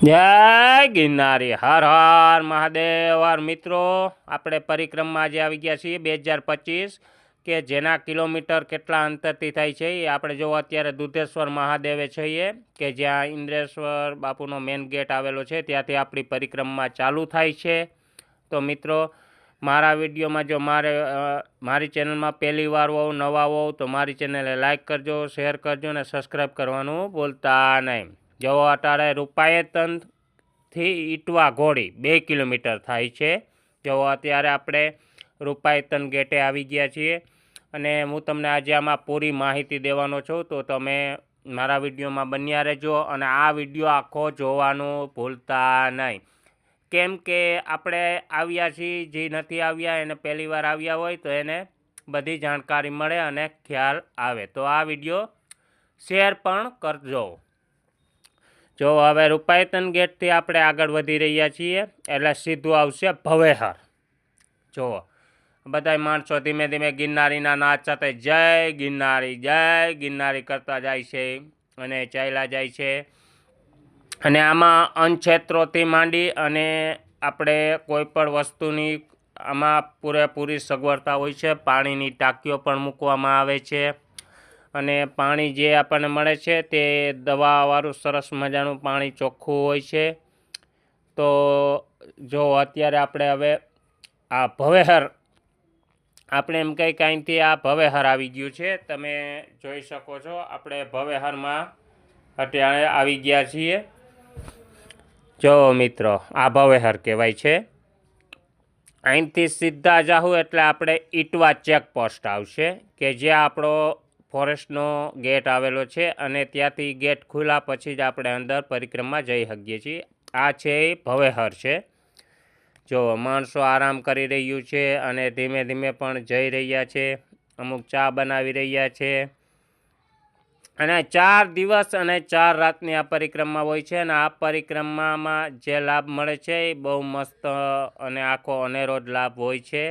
જય ગિરનારી. હર હર મહાદેવ. હર મિત્રો, આપણે પરિક્રમમાં આજે આવી ગયા છીએ બે હજાર પચીસ, કે જેના કિલોમીટર કેટલા અંતરથી થાય છે એ આપણે જો અત્યારે દુધેશ્વર મહાદેવે છીએ, કે જ્યાં ઇન્દ્રેશ્વર બાપુનો મેન ગેટ આવેલો છે, ત્યાંથી આપણી પરિક્રમા ચાલુ થાય છે. તો મિત્રો, મારા વિડીયોમાં જો મારે મારી ચેનલમાં પહેલી વાર હોવ, નવા હોવ, તો મારી ચેનલને લાઇક કરજો, શેર કરજો અને સબસ્ક્રાઈબ કરવાનું ભૂલતા નહીં. જો અટારે રૂપાયતનથી ઈટવા ઘોડી બે કિલોમીટર થાય છે. જવો અત્યારે આપણે રૂપાયતન ગેટે આવી ગયા છીએ અને હું તમને આજે આમાં પૂરી માહિતી દેવાનો છું, તો તમે મારા વિડીયોમાં બન્યા રહેજો અને આ વીડિયો આખો જોવાનું ભૂલતા નહીં. કેમ કે આપણે આવ્યા છીએ, જે નથી આવ્યા, એને પહેલી વાર આવ્યા હોય તો એને બધી જાણકારી મળે અને ખ્યાલ આવે. તો આ વીડિયો શેર પણ કરજો. જો હવે રૂપાયતન ગેટથી આપણે આગળ વધી રહ્યા છીએ, એટલે સીધું આવશે ભવેહર. જુઓ બધા માણસો ધીમે ધીમે ગિરનારીના નાચ સાથે જય ગિરનારી જય ગિરનારી કરતા જાય છે અને ચાલ્યા જાય છે. અને આમાં અનક્ષેત્રોથી માંડી અને આપણે કોઈ પણ વસ્તુની આમાં પૂરેપૂરી સગવડતા હોય છે, પાણીની ટાંકીઓ પણ મૂકવામાં આવે છે. અને પાણી જે આપણને મળે છે તે દવાવાળું સરસ મજાનું પાણી ચોખ્ખું હોય છે. તો જો અત્યારે આપણે હવે આ ભવેહર, આપણે એમ કંઈ કાંઈથી આ ભવેહર આવી ગયું છે, તમે જોઈ શકો છો. આપણે ભવેહરમાં અત્યારે આવી ગયા છીએ. જો મિત્રો, આ ભવેહર કહેવાય છે. અહીંથી સીધા જાહું એટલે આપણે ઈટવા ચેકપોસ્ટ આવશે, કે જે આપણો ફોરેસ્ટનો ગેટ આવેલો છે અને ત્યાંથી ગેટ ખુલ્લા પછી જ આપણે અંદર પરિક્રમા જઈ શકીએ છીએ. આ છે એ ભવેહર છે. જો માણસો આરામ કરી રહ્યું છે અને ધીમે ધીમે પણ જઈ રહ્યા છે, અમુક ચા બનાવી રહ્યા છે. અને ચાર દિવસ અને ચાર રાતની આ પરિક્રમા હોય છે અને આ પરિક્રમામાં જે લાભ મળે છે એ બહુ મસ્ત અને આખો અનેરો લાભ હોય છે.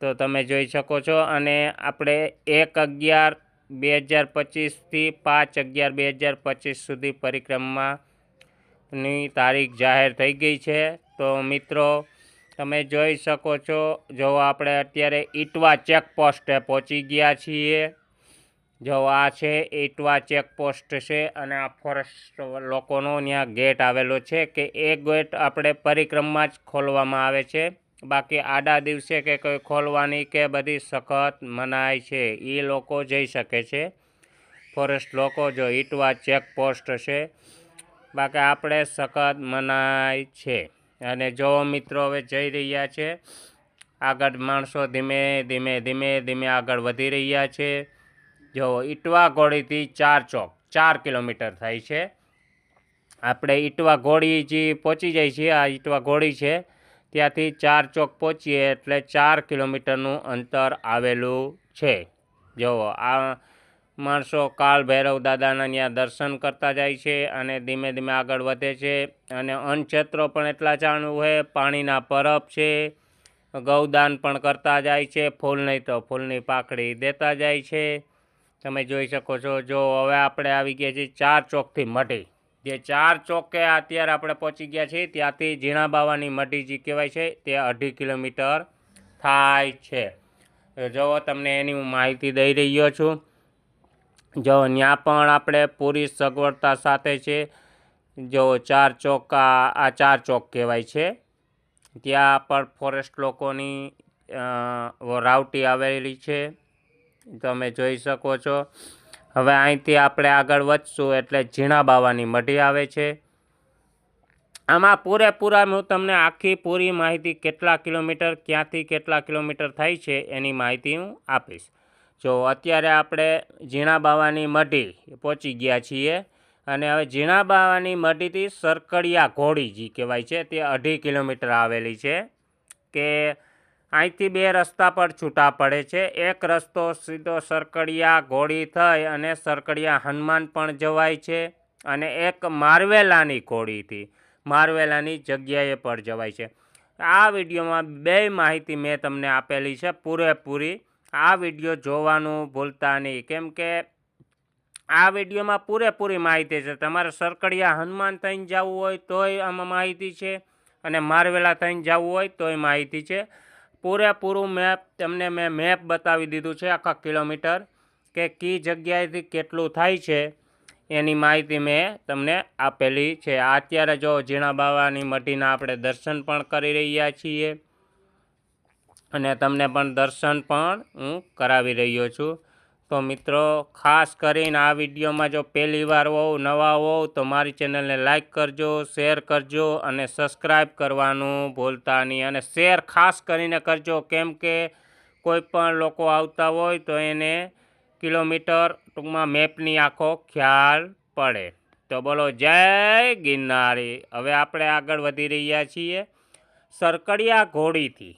તો તમે જોઈ શકો છો અને આપણે એક અગિયાર બે હજાર પચીસથી પાંચ અગિયાર બે હજાર પચીસ સુધી પરિક્રમાની તારીખ જાહેર થઈ ગઈ છે. તો મિત્રો, તમે જોઈ શકો છો, જો આપણે અત્યારે ઈટવા ચેકપોસ્ટે પહોંચી ગયા છીએ. જો આ છે ઈટવા ચેકપોસ્ટ છે અને આ ફોરેસ્ટ લોકોનો ત્યાં ગેટ આવેલો છે કે એ ગેટ આપણે પરિક્રમા જ ખોલવામાં આવે છે. બાકી આડા દિવસે કે કોઈ ખોલવાની કે બધી સખત મનાય છે એ લોકો જઈ શકે છે. ફોરેસ્ટ લોકો જો ઈટવા ચેકપોસ્ટ છે. બાકી આપણે સખત મનાય છે. અને જો મિત્રો હવે જઈ રહ્યા છે, આગળ માણસો ધીમે ધીમે ધીમે ધીમે આગળ વધી રહ્યા છે. જો ઈટવા ઘોડીથી ચાર ચોક, ચાર કિલોમીટર થાય છે. આપણે ઈટવા ઘોડી જે પહોંચી જાય છે, આ ઈટવા ઘોડી છે ત્યાંથી ચાર ચોક પહોંચીએ એટલે ચાર કિલોમીટરનું અંતર આવેલું છે. જુઓ આ માણસો કાળ ભૈરવ દાદાના ત્યાં દર્શન કરતા જાય છે અને ધીમે ધીમે આગળ વધે છે અને અન્નક્ષેત્રો પણ એટલા જાણવું હોય પાણીના પરબ છે, ગૌદાન પણ કરતા જાય છે, ફૂલ નહીં તો ફૂલની પાકડી દેતા જાય છે. તમે જોઈ શકો છો, જો હવે આપણે આવી ગયા છીએ ચાર ચોકથી મઢી. જે ચાર ચોકે અત્યારે આપણે પહોંચી ગયા છીએ, ત્યાંથી ઝીણા બાવાની મઢી કહેવાય છે, તે અઢી કિલોમીટર થાય છે. જુઓ તમને એની હું માહિતી દઈ રહ્યો છું. જો ત્યાં પણ આપણે પૂરી સગવડતા સાથે છે. જો ચાર ચોકા આ ચાર ચોક કહેવાય છે. ત્યાં પણ ફોરેસ્ટ લોકોની રાવટી આવેલી છે. તમે જોઈ શકો છો. હવે અહીંથી આપણે આગળ વધશું એટલે ઝીણા બાવાની મઢી આવે છે. આમાં પૂરેપૂરા હું તમને આખી પૂરી માહિતી કેટલા કિલોમીટર, ક્યાંથી કેટલા કિલોમીટર થાય છે એની માહિતી હું આપીશ. જો અત્યારે આપણે ઝીણા બાવાની મઢી પહોંચી ગયા છીએ અને હવે ઝીણા બાવાની મઢીથી સરકડિયા ઘોડી જે કહેવાય છે તે અઢી કિલોમીટર આવેલી છે કે અહીંથી બે રસ્તા પર છૂટા પડે છે. એક રસ્તો સીધો સરકડિયા ઘોડી થઈ અને સરકડિયા હનુમાન પણ જવાય છે અને એક મારવેલાની ઘોડીથી મારવેલાની જગ્યાએ પણ જવાય છે. આ વિડીયોમાં બે માહિતી મેં તમને આપેલી છે પૂરેપૂરી. આ વીડિયો જોવાનું ભૂલતા નહીં. કેમ કે આ વિડીયોમાં પૂરેપૂરી માહિતી છે. તમારે સરકડિયા હનુમાન થઈને જવું હોય તોય આમાં માહિતી છે અને મારવેલા થઈને જવું હોય તોય માહિતી છે. પૂરેપૂરું મેપ તમને મેં મેપ બતાવી દીધું છે આખા કિલોમીટર કે કઈ જગ્યાએથી કેટલું થાય છે એની માહિતી મેં તમને આપેલી છે. અત્યારે જો ઝીણા બાવાની મઢીના આપણે દર્શન પણ કરી રહ્યા છીએ અને તમને પણ દર્શન પણ હું કરાવી રહ્યો છું. તો મિત્રો, ખાસ કરીને આ વિડીયોમાં જો પહેલીવાર હોવ, નવા હોવ, તો મારી ચેનલને લાઇક કરજો, શેર કરજો અને સબસ્ક્રાઈબ કરવાનું ભૂલતા નહીં. અને શેર ખાસ કરીને કરજો, કેમ કે કોઈ પણ લોકો આવતા હોય તો એને કિલોમીટર ટૂંકમાં મેપની આખો ખ્યાલ પડે. તો બોલો, જય ગિરનારી. હવે આપણે આગળ વધી રહ્યા છીએ સરકડિયા ઘોડીથી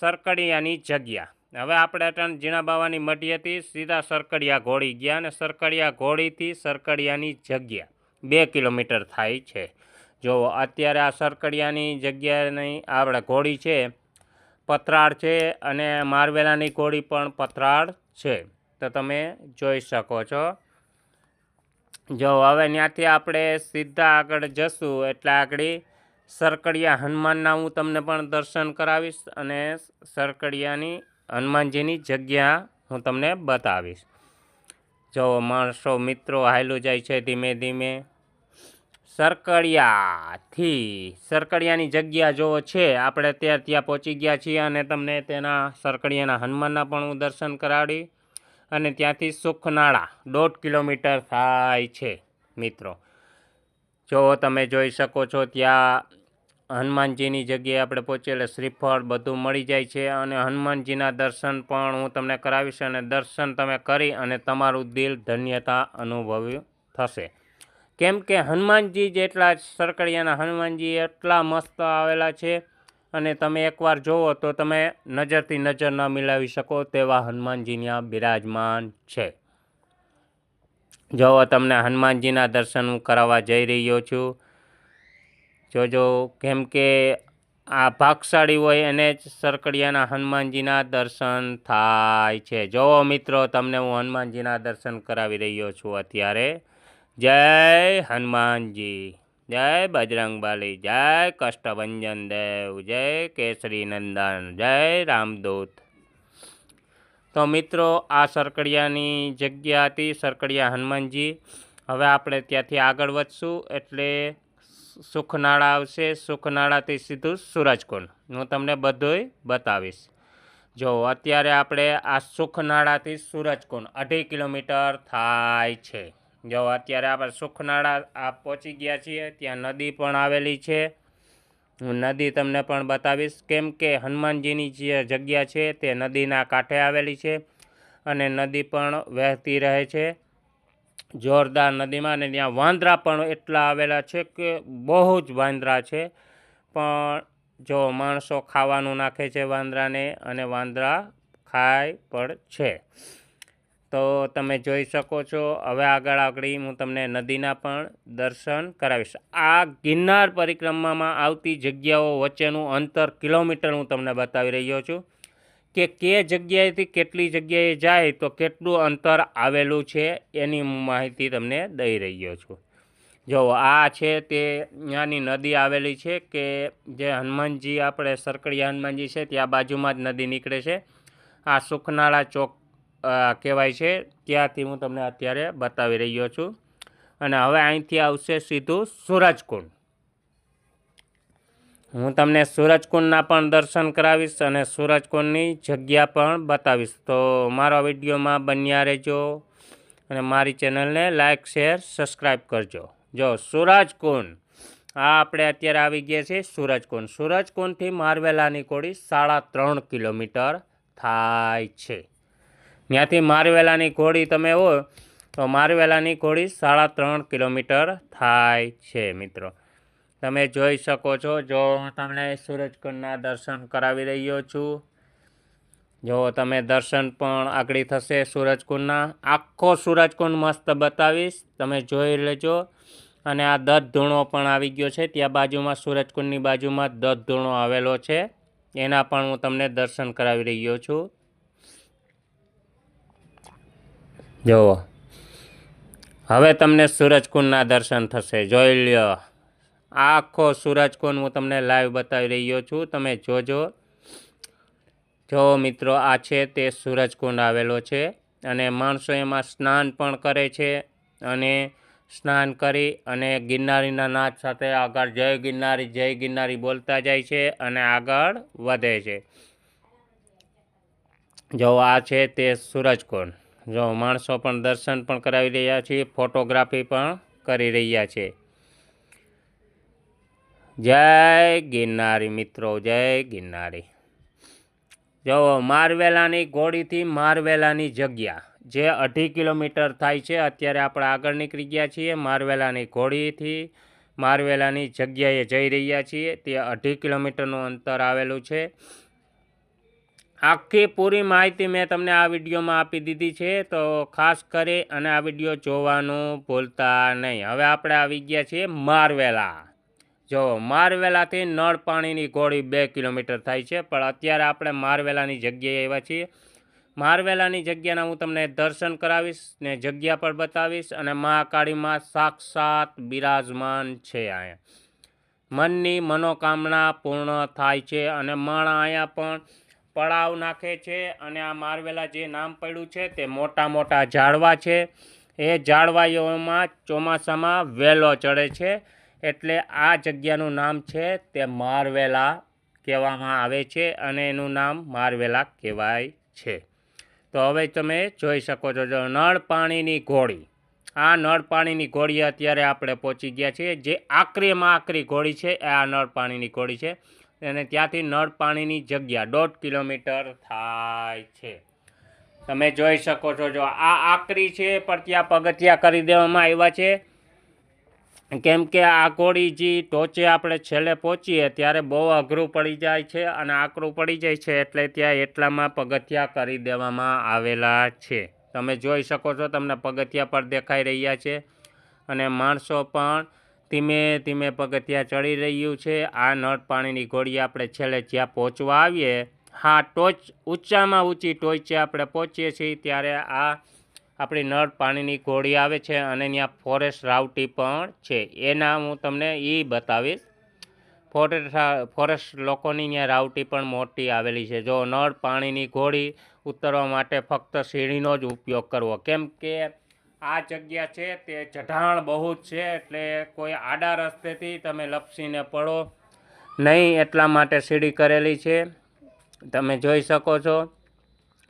સરકડિયાની જગ્યા. હવે આપણે અટણ ઝીણા બાવાની મઢી હતી, સીધા સરકડિયા ઘોડી ગયા અને સરકડિયા ઘોડીથી સરકડિયાની જગ્યા બે કિલોમીટર થાય છે. જો અત્યારે આ સરકડિયાની જગ્યાની આપણે ઘોડી છે, પથરાળ છે અને મારવેલાની ઘોડી પણ પથરાળ છે. તો તમે જોઈ શકો છો. જો હવે ત્યાંથી આપણે સીધા આગળ જશું એટલે આગળ સરકડિયા હનુમાનના હું તમને પણ દર્શન કરાવીશ અને સરકડિયાની હનુમાનજીની જગ્યા હું તમને બતાવીશ. જો માણસો મિત્રો હાયલું જાય છે ધીમે ધીમે. સરકડિયાથી, સરકડિયાની જગ્યા જો છે, આપણે ત્યાં ત્યાં પહોંચી ગયા છીએ અને તમને તેના સરકડિયાના હનુમાનના પણ હું દર્શન કરાવી અને ત્યાંથી સુખનાળા દોઢ કિલોમીટર થાય છે, મિત્રો. જો તમે જોઈ શકો છો ત્યાં હનુમાનજીની જગ્યાએ આપણે પહોંચીએ એટલે શ્રીફળ બધું મળી જાય છે અને હનુમાનજીના દર્શન પણ હું તમને કરાવીશ અને દર્શન તમે કરી અને તમારું દિલ ધન્યતા અનુભવ્યું થશે. કેમ કે હનુમાનજી જેટલા સરકડિયાના હનુમાનજી એટલા મસ્ત આવેલા છે અને તમે એકવાર જુઓ તો તમે નજરથી નજર ન મિલાવી શકો તેવા હનુમાનજીની બિરાજમાન છે. જો તમને હનુમાનજીના દર્શન હું કરાવવા જઈ રહ્યો છું. જોજો કેમ કે આ ભાગશાળી હોય એને જ સરકડિયાના હનુમાનજીના દર્શન થાય છે. જુઓ મિત્રો, તમને હું હનુમાનજીના દર્શન કરાવી રહ્યો છું અત્યારે. જય હનુમાનજી, જય બજરંગબલી જય કષ્ટભંજન દેવ, જય કેસરી નંદન, જય રામદૂત તો મિત્રો, આ સરકડિયાની જગ્યા હતી સરકડિયા હનુમાનજી. હવે આપણે ત્યાંથી આગળ વધશું એટલે સુખનાળા આવશે. સુખનાળાથી સીધું સૂરજકુંડ હું તમને બધુંય બતાવીશ. જો, અત્યારે આપણે આ સુખનાળાથી સૂરજકુંડ અઢી કિલોમીટર થાય છે. જો, અત્યારે આપણે સુખનાળા આ પહોંચી ગયા છીએ. ત્યાં નદી પણ આવેલી છે. હું નદી તમને પણ બતાવીશ. કેમ કે હનુમાનજીની જે જગ્યા છે તે નદીના કાંઠે આવેલી છે અને નદી પણ વહેતી રહે છે. જોરદાર નદીમાં અને ત્યાં વાંદરા પણ એટલા આવેલા છે કે બહુ જ વાંદરા છે. પણ જો માણસો ખાવાનું નાખે છે વાંદરાને અને વાંદરા ખાય પણ છે. તો તમે જોઈ શકો છો, હવે આગળ આગળ હું તમને નદીના પણ દર્શન કરાવીશ. આ ગિરનાર પરિક્રમામાં આવતી જગ્યાઓ વચ્ચેનું અંતર કિલોમીટર હું તમને બતાવી રહ્યો છું. કે કે જગ્યાએથી કેટલી જગ્યાએ જાય તો કેટલું અંતર આવેલું છે એની માહિતી તમને દઈ રહ્યો છું. જો આ છે તે ત્યાંની નદી આવેલી છે કે જે હનુમાનજી આપણે સરકડિયા હનુમાનજી છે ત્યાં બાજુમાં જ નદી નીકળે છે. આ સુખનાળા ચોક કહેવાય છે. ત્યાંથી હું તમને અત્યારે બતાવી રહ્યો છું. અને હવે અહીંથી આવશે સીધું સૂરજકુંડ. હું તમને સૂરજકુંડના પણ દર્શન કરાવીશ અને સૂરજકુંડની જગ્યા પણ બતાવીશ. તો મારા વિડીયોમાં બન્યા રહેજો અને મારી ચેનલને લાઇક શેર સબસ્ક્રાઈબ કરજો. જો સૂરજકુંડ, આ આપણે અત્યારે આવી ગયા છીએ સૂરજકુંડ. સૂરજકુંડથી મારવેલાની કોડી સાડા ત્રણ કિલોમીટર થાય છે. ત્યાંથી મારવેલાની ઘોડી તમે હો તો મારવેલાની ઘોડી સાડા ત્રણ કિલોમીટર થાય છે, મિત્રો. તમે જોઈ શકો છો, જો હું તમને સૂરજકુંડના દર્શન કરાવી રહ્યો છું, જો તમે દર્શન પણ આગળ થશે સૂરજકુંડના, આખો સૂરજકુંડ મસ્ત બતાવીશ, તમે જોઈ લેજો, અને આ દત્ત ધૂણો પણ આવી ગયો છે, ત્યાં બાજુમાં સૂરજકુંડની બાજુમાં દત્ત ધૂણો આવેલો છે, એના પણ હું તમને દર્શન કરાવી રહ્યો છું. જુઓ હવે તમને સૂરજકુંડના દર્શન થશે, જોઈ લ્યો. આખો સૂરજકુંડ હું તમને લાઈવ બતાવી રહ્યો છું. તમે જોજો. જો મિત્રો આ છે તે સૂરજકુંડ આવેલો છે અને માણસો એમાં સ્નાન પણ કરે છે અને સ્નાન કરી અને ગિરનારીના નાદ સાથે આગળ જય ગિરનારી જય ગિરનારી બોલતા જાય છે અને આગળ વધે છે. જો આ છે તે સૂરજકુંડ જો માણસો પણ દર્શન પણ કરાવી રહ્યા છે, ફોટોગ્રાફી પણ કરી રહ્યા છે. જય ગિરનારી મિત્રો, જય ગિરનારી. જો મારવેલાની ઘોડીથી મારવેલાની જગ્યા જે અઢી કિલોમીટર થાય છે, અત્યારે આપણે આગળ નીકળી ગયા છીએ. મારવેલાની ઘોડીથી મારવેલાની જગ્યાએ જઈ રહ્યા છીએ. તે અઢી કિલોમીટરનું અંતર આવેલું છે. આખી પૂરી માહિતી મેં તમને આ વિડીયોમાં આપી દીધી છે, તો ખાસ કરી અને આ વીડિયો જોવાનું ભૂલતા નહીં. હવે આપણે આવી ગયા છીએ મારવેલા. જો મારવેલાથી નળ પાણીની ઘોડી બે કિલોમીટર થાય છે, પણ અત્યારે આપણે મારવેલાની જગ્યાએ આવ્યા છીએ. મારવેલાની જગ્યાના હું તમને દર્શન કરાવીશ ને જગ્યા પણ બતાવીશ અને મહાકાળીમાં સાક્ષાત બિરાજમાન છે અહીંયા. મનની મનોકામના પૂર્ણ થાય છે અને માણા અહીંયા પણ પડાવ નાખે છે અને આ મારવેલા જે નામ પડ્યું છે તે મોટા મોટા ઝાડવા છે. એ ઝાડવાઓમાં ચોમાસામાં વેલો ચડે છે એટલે આ જગ્યાનું નામ છે તે મારવેલા કહેવામાં આવે છે અને એનું નામ મારવેલા કહેવાય છે. તો હવે તમે જોઈ શકો છો જો નળ પાણીની ઘોડી. આ નળ પાણીની ઘોડી અત્યારે આપણે પહોંચી ગયા છીએ. જે આકરીમાં આકરી ઘોડી છે, એ આ નળ પાણીની ઘોડી છે. અને ત્યાંથી નળ પાણીની જગ્યા દોઢ કિલોમીટર થાય છે. તમે જોઈ શકો છો જો આ આકરી છે, પણ ત્યાં પગથિયા કરી દેવામાં આવ્યા છે. કેમ કે આ ઘોડી જે ટોચે આપણે છેલ્લે પહોંચીએ ત્યારે બહુ અઘરું પડી જાય છે અને આકરું પડી જાય છે એટલે ત્યાં એટલામાં પગથિયા કરી દેવામાં આવેલા છે. તમે જોઈ શકો છો તમને પગથિયા પર દેખાઈ રહ્યા છે અને માણસો પણ ધીમે ધીમે પગથિયા ચડી રહ્યું છે. આ નળ પાણીની ઘોડી આપણે છેલ્લે જ્યાં પહોંચવા આવીએ, હા, ટોચ ઊંચામાં ઊંચી ટોચે આપણે પહોંચીએ છીએ ત્યારે આ આપણી નળ પાણીની ઘોડી આવે છે અને ત્યાં ફોરેસ્ટ રાવટી પણ છે. એના હું તમને એ બતાવીશ. ફોરેસ્ટ ફોરેસ્ટ લોકોની ત્યાં રાવટી પણ મોટી આવેલી છે. જો નળ પાણીની ઘોડી ઉતરવા માટે ફક્ત સીડીનો જ ઉપયોગ કરવો. કેમ કે આ જગ્યા છે તે ચઢાણ બહુ જ છે એટલે કોઈ આડા રસ્તેથી તમે લપસીને પડો નહીં એટલા માટે સીડી કરેલી છે. તમે જોઈ શકો છો.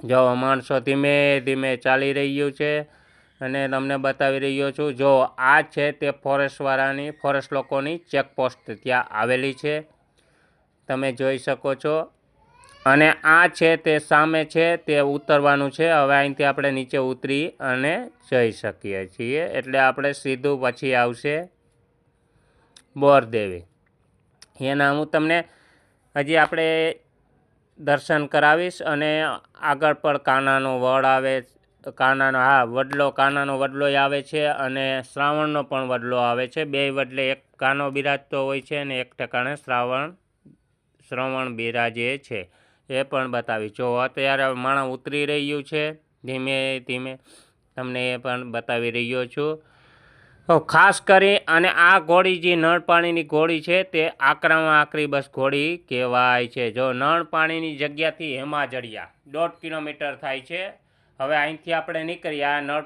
જો માણસો ધીમે ધીમે ચાલી રહ્યું છે અને તમને બતાવી રહ્યો છું, જો આ છે તે ફોરેસ્ટવાળાની ફોરેસ્ટ લોકોની ચેકપોસ્ટ ત્યાં આવેલી છે. તમે જોઈ શકો છો. અને આ છે તે સામે છે, તે ઉતરવાનું છે. હવે અહીંથી આપણે નીચે ઉતરી અને જઈ શકીએ છીએ. એટલે આપણે સીધું પછી આવશે બોરદેવી. એના હું તમને હજી આપણે દર્શન કરાવીશ અને આગળ પણ કાનાનો વડ આવે, કાનાનો, હા, વડલો, કાનાનો વડલો આવે છે અને શ્રાવણનો પણ વડલો આવે છે. બે વડલે એક કાનો બિરાજતો હોય છે અને એક ઠેકાણે શ્રાવણ, શ્રવણ બિરાજે છે. એ પણ બતાવી જો અત્યારે માણસ ઉતરી રહ્યું છે, ધીમે ધીમે તમને એ પણ બતાવી રહ્યો છું. ખાસ કરી અને આ ઘોડી જે નળ પાણીની ઘોડી છે તે આકરામાં આકરી બસ ઘોડી કહેવાય છે. જો નળ પાણીની જગ્યાથી હેમાજળિયા દોઢ કિલોમીટર થાય છે. હવે અહીંથી આપણે નીકળીએ. આ નળ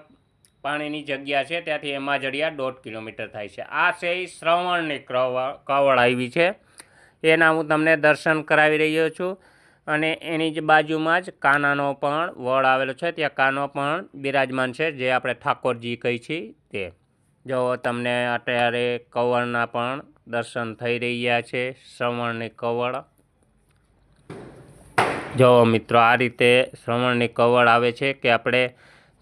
પાણીની જગ્યા છે ત્યાંથી હેમાજળિયા દોઢ કિલોમીટર થાય છે. આ છે એ શ્રવણની કવળ આવી છે. એના હું તમને દર્શન કરાવી રહ્યો છું. અને એની જ બાજુમાં જ કાનાનો પણ વડ આવેલો છે. ત્યાં કાનો પણ બિરાજમાન છે, જે આપણે ઠાકોરજી કહી છીએ તે. જો તમને અત્યારે કવળના પણ દર્શન થઈ રહ્યા છે, શ્રવણની કવળ. જો મિત્રો, આ રીતે શ્રવણની કવળ આવે છે કે આપણે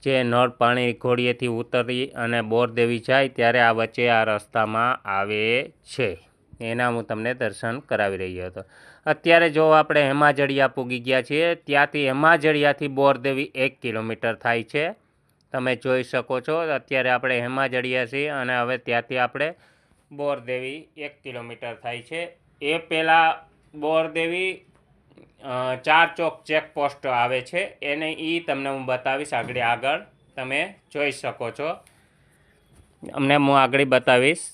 જે નળ પાણી ઘોડીએથી ઉતરી અને બોરદેવી જાય ત્યારે આ વચ્ચે આ રસ્તામાં આવે છે. એના હું તમને દર્શન કરાવી રહ્યો હતો. અત્યારે જો આપણે હેમાજળિયા પૂગી ગયા છીએ, ત્યાંથી હેમાજળિયાથી બોરદેવી એક કિલોમીટર થાય છે. તમે જોઈ શકો છો, અત્યારે આપણે હેમાજળિયા છીએ અને હવે ત્યાંથી આપણે બોરદેવી એક કિલોમીટર થાય છે. એ પહેલાં બોરદેવી ચાર ચોક ચેકપોસ્ટ આવે છે. એને એ તમને હું બતાવીશ આગળ આગળ તમે જોઈ શકો છો. અમને હું આગળ બતાવીશ.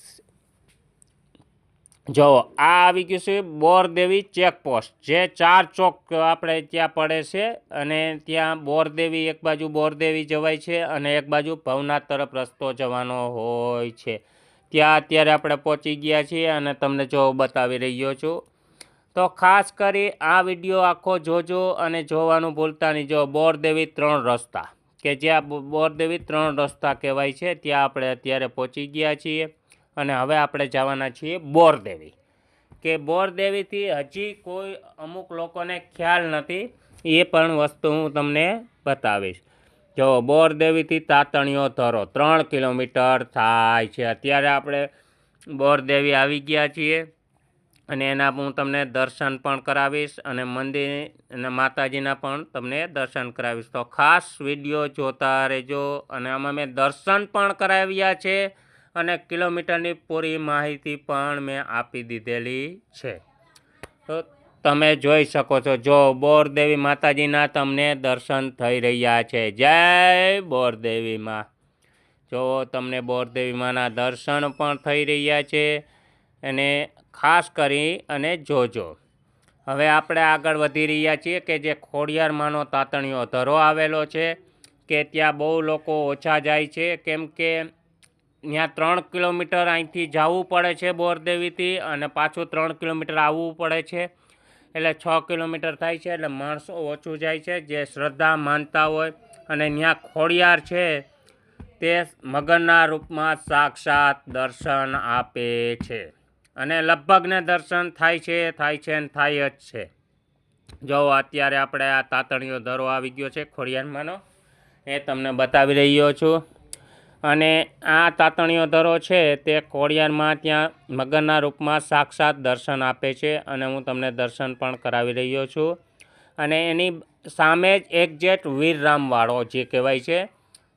જો, આ આવી ગયું છે બોરદેવી ચેકપોસ્ટ, જે ચાર ચોક આપણે ત્યાં પડે છે અને ત્યાં બોરદેવી, એક બાજુ બોરદેવી જવાય છે અને એક બાજુ ભવનાથ તરફ રસ્તો જવાનો હોય છે. ત્યાં અત્યારે આપણે પહોંચી ગયા છીએ અને તમને જો બતાવી રહ્યો છું. તો ખાસ કરી આ વીડિયો આખો જોજો અને જોવાનું ભૂલતા નહીં. જો, બોરદેવી ત્રણ રસ્તા, કે જ્યાં બોરદેવી ત્રણ રસ્તા કહેવાય છે, ત્યાં આપણે અત્યારે પહોંચી ગયા છીએ. અને હવે આપણે જવાના છીએ બોરદેવી. કે બોરદેવીથી હજી કોઈ અમુક લોકોને ખ્યાલ નથી, એ પણ વસ્તુ હું તમને બતાવીશ. જો બોરદેવીથી તાતણીઓ ધરો, ત્રણ કિલોમીટર થાય છે. અત્યારે આપણે બોરદેવી આવી ગયા છીએ અને એના હું તમને દર્શન પણ કરાવીશ અને મંદિર અને માતાજીના પણ તમને દર્શન કરાવીશ. તો ખાસ વીડિયો જોતા રહેજો અને આમાં મેં દર્શન પણ કરાવ્યા છે. અને કિલોમીટરની પૂરી માહિતી પણ મેં આપી દીધેલી છે. તો તમે જોઈ શકો છો, જો બોરદેવી માતાજીના તમને દર્શન થઈ રહ્યા છે. જય બોરદેવીમાં જો તમને બોરદેવીમાંના દર્શન પણ થઈ રહ્યા છે અને ખાસ કરી અને જોજો. હવે આપણે આગળ વધી રહ્યા છીએ કે જે ખોડિયારમાંનો તાતણીયો ધરો આવેલો છે, કે ત્યાં બહુ લોકો ઓછા જાય છે, કેમ કે ત્યાં ત્રણ કિલોમીટર અહીંથી જવું પડે છે બોરદેવીથી અને પાછું ત્રણ કિલોમીટર આવવું પડે છે. એટલે છ કિલોમીટર થાય છે એટલે માણસો ઓછું જાય છે. જે શ્રદ્ધા માનતા હોય અને ત્યાં ખોડિયાર છે તે મગનના રૂપમાં સાક્ષાત દર્શન આપે છે. અને લગભગને દર્શન થાય છે થાય છે ને થાય જ છે. જો અત્યારે આપણે આ તાતણીઓ દરો આવી ગયો છે ખોડિયારમાંનો એ તમને બતાવી રહ્યો છું. અને આ તાતણીઓ ધરો છે તે ખોડિયારમાં ત્યાં મગનના રૂપમાં સાક્ષાત દર્શન આપે છે અને હું તમને દર્શન પણ કરાવી રહ્યો છું. અને એની સામે જ એક્ઝેક્ટ વીરરામવાળો જે કહેવાય છે,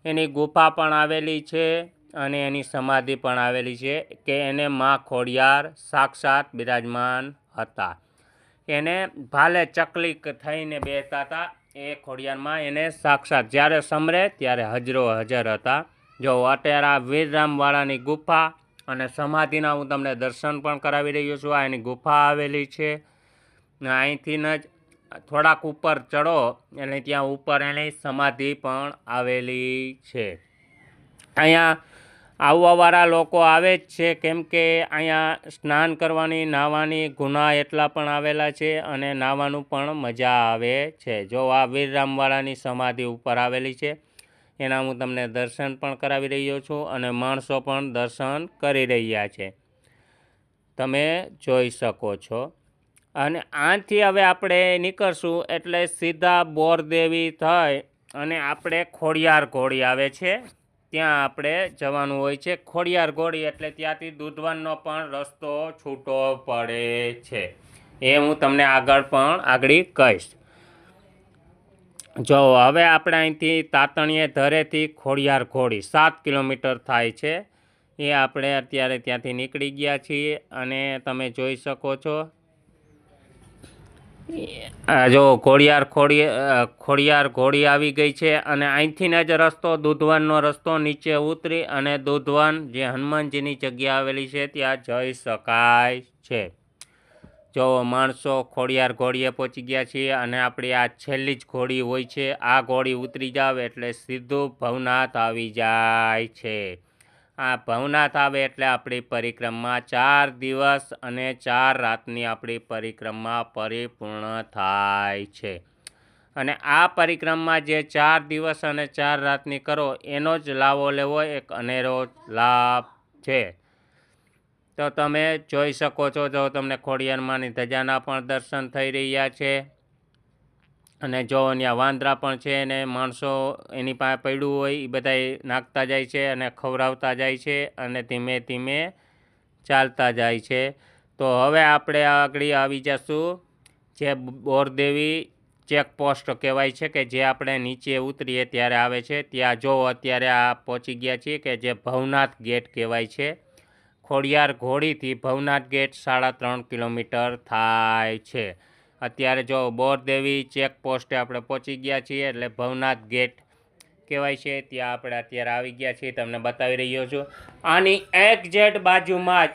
એની ગુફા પણ આવેલી છે અને એની સમાધિ પણ આવેલી છે કે એને માં ખોડિયાર સાક્ષાત બિરાજમાન હતા. એને ભાલે ચકલીક થઈને બેસતા હતા. એ ખોડિયારમાં એને સાક્ષાત જ્યારે સમરે ત્યારે હજરો હજર હતા. જો અત્યારે આ વીરરામવાળાની ગુફા અને સમાધિના હું તમને દર્શન પણ કરાવી રહ્યો છું. આ એની ગુફા આવેલી છે. ને અહીંથી જ થોડાક ઉપર ચડો, એટલે ત્યાં ઉપર એની સમાધિ પણ આવેલી છે. અહીંયા આવવાવાળા લોકો આવે જ છે, કેમ કે અહીંયા સ્નાન કરવાની, નાહવાની ગુના એટલા પણ આવેલા છે અને નાહવાનું પણ મજા આવે છે. જો આ વીરરામવાળાની સમાધિ ઉપર આવેલી છે. એના હું તમને દર્શન પણ કરાવી રહ્યો છું અને માણસો પણ દર્શન કરી રહ્યા છે. તમે જોઈ શકો છો. અને આથી હવે આપણે નીકળશું એટલે સીધા બોરદેવી થઈ અને આપણે ખોડિયાર ઘોડી આવે છે. ત્યાં આપણે જવાનું હોય છે. ખોડિયાર ઘોડી એટલે ત્યાંથી દૂધવાનનો પણ રસ્તો છૂટો પડે છે. એ હું તમને આગળ પણ આગળ કહીશ. જો હવે આપણે અહીંથી તાતણીએ ધરેથી ખોડિયાર ઘોડી, સાત કિલોમીટર થાય છે. એ આપણે અત્યારે ત્યાંથી નીકળી ગયા છીએ અને તમે જોઈ શકો છો. જો ઘોડિયાર ખોડી ખોડિયાર ઘોડી આવી ગઈ છે અને અહીંથી જ રસ્તો, દૂધવાનનો રસ્તો નીચે ઉતરી અને દૂધવાન જે હનુમાનજીની જગ્યા આવેલી છે ત્યાં જઈ શકાય છે. જો માણસો ખોડિયાર ઘોડીએ પહોંચી ગયા છીએ અને આપણી આ છેલ્લી જ ઘોડી હોય છે, આ ઘોડી ઉતરી જાવ એટલે સીધું ભવનાથ આવી જાય છે. આ ભવનાથ આવે એટલે આપણી પરિક્રમા ચાર દિવસ અને ચાર રાતની આપણી પરિક્રમા પરિપૂર્ણ થાય છે. અને આ પરિક્રમા જે ચાર દિવસ અને ચાર રાતની કરો, એનો જ લાવો લેવો, એક અનેરો લાભ છે. તો તમે જોઈ શકો છો જો તમને ખોડિયારમાંની ધજાના પણ દર્શન થઈ રહ્યા છે. અને જો અહીંયા વાંદરા પણ છે અને માણસો એની પાસે પડ્યું હોય, એ બધાય નાખતા જાય છે અને ખવડાવતા જાય છે અને ધીમે ધીમે ચાલતા જાય છે. તો હવે આપણે આગળ આવી જશું. જે બોરદેવી ચેકપોસ્ટ કહેવાય છે કે જે આપણે નીચે ઉતરીએ ત્યારે આવે છે. ત્યાં જો અત્યારે આ પહોંચી ગયા છીએ કે જે ભવનાથ ગેટ કહેવાય છે. ખોડિયાર ઘોડીથી ભવનાથ ગેટ સાડા ત્રણ કિલોમીટર થાય છે. અત્યારે જો બોરદેવી ચેકપોસ્ટે આપણે પહોંચી ગયા છીએ એટલે ભવનાથ ગેટ કહેવાય છે, ત્યાં આપણે અત્યારે આવી ગયા છીએ, તમને બતાવી રહ્યો છું. આની એક્ઝેટ બાજુમાં જ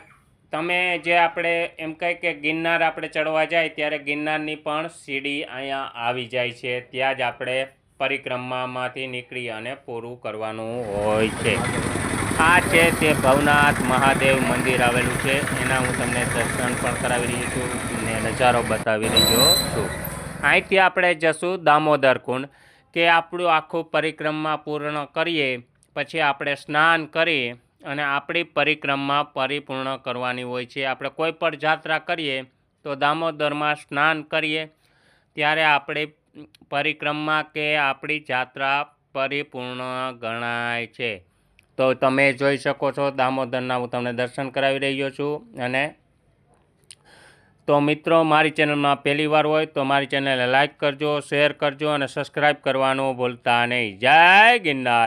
તમે જે આપણે એમ કહે કે ગિરનાર આપણે ચડવા જાય ત્યારે ગિરનારની પણ સીડી અહીંયા આવી જાય છે. ત્યાં જ આપણે પરિક્રમામાંથી નીકળી અને પૂરું કરવાનું હોય છે. આ છે તે ભવનાથ મહાદેવ મંદિર આવેલું છે. એના હું તમને દર્શન પણ કરાવી રહ્યો છું ને નજારો બતાવી રહ્યો છું. અહીંથી આપણે જશું દામોદર કુંડ, કે આપણું આખું પરિક્રમા પૂર્ણ કરીએ, પછી આપણે સ્નાન કરીએ અને આપણી પરિક્રમા પરિપૂર્ણ કરવાની હોય છે. આપણે કોઈ પણ જાત્રા કરીએ તો દામોદરમાં સ્નાન કરીએ. ત્યારે આપણી પરિક્રમા કે આપણી જાત્રા પરિપૂર્ણ ગણાય છે. તો તમે જોઈ શકો છો દામોદરના હું તમને દર્શન કરાવી રહ્યો છું. અને તો મિત્રો, મારી ચેનલમાં પહેલી વાર હોય તો મારી ચેનલને લાઇક કરજો, શેર કરજો અને સબસ્ક્રાઈબ કરવાનું ભૂલતા નહીં. જય ગિરનાર!